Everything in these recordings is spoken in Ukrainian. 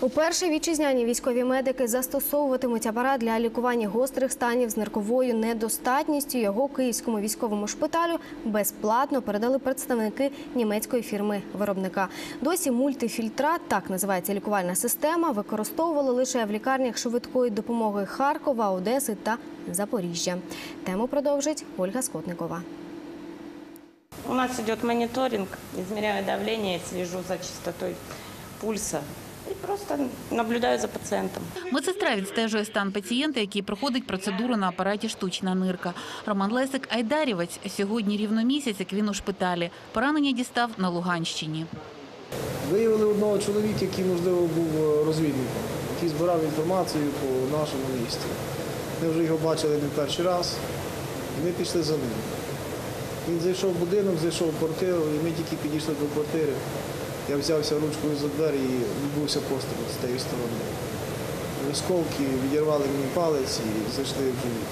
Уперше вітчизняні військові медики застосовуватимуть апарат для лікування гострих станів з нирковою недостатністю. Його київському військовому шпиталю безплатно передали представники німецької фірми виробника. Досі мультифільтрат, так називається лікувальна система, використовували лише в лікарнях швидкої допомоги Харкова, Одеси та Запоріжжя. Тему продовжить Ольга Скотникова. У нас идет мониторинг, измеряю давление, слежу за частотой пульса просто наблюдаю за пациентом. Медсестра відстежує стан пацієнта, який проходить процедуру на апараті штучна нирка. Роман Лесик Айдарівець сьогодні рівно місяць, як він у шпиталі. Поранення дістав на Луганщині. Виявили одного чоловіка, який, можливо, був е, розвідником, який збирав інформацію по нашому місті. Ми вже його бачили не перший раз, і ми пішли за ним. Він зайшов в будинок, зайшов в квартиру, і ми тільки підійшли до квартири. Я взявся ручкою за двері і відбувся постріл з тієї сторони. Осколки відірвали мені палець і зайшли в живіт.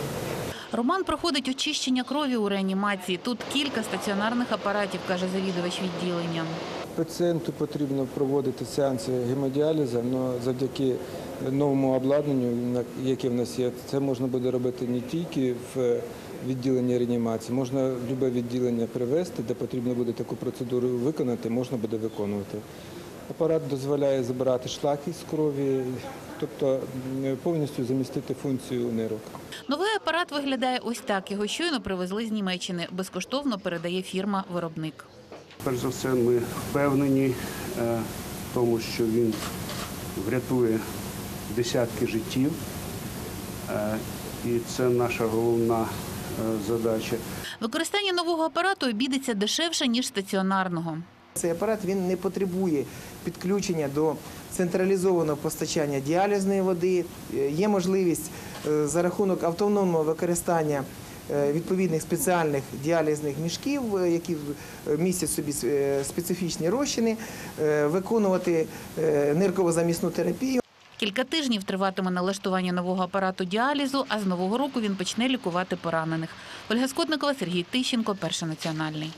Роман проходить очищення крові у реанімації. Тут кілька стаціонарних апаратів, каже завідувач відділення. Пацієнту потрібно проводити сеанси гемодіалізу, але завдяки новому обладнанню, яке в нас є, це можна буде робити не тільки в відділенні реанімації, можна будь-яке відділення привезти, де потрібно буде таку процедуру виконати, можна буде виконувати. Апарат дозволяє забирати шлаки з крові, тобто повністю замістити функцію нирок. Новий апарат виглядає ось так. Його щойно привезли з Німеччини. Безкоштовно передає фірма-виробник. Перш за все, ми впевнені е, в тому, що він врятує десятки життів, Е, і це наша головна е, задача. Використання нового апарату обійдеться дешевше, ніж стаціонарного. Цей апарат він не потребує підключення до централізованого постачання діалізної води. Е, Є можливість е, за рахунок автономного використання відповідних спеціальних діалізних мішків, які містять собі специфічні розчини, виконувати нирково-замісну терапію. Кілька тижнів триватиме налаштування нового апарату діалізу, а з нового року він почне лікувати поранених. Ольга Скотникова, Сергій Тищенко, Перший національний.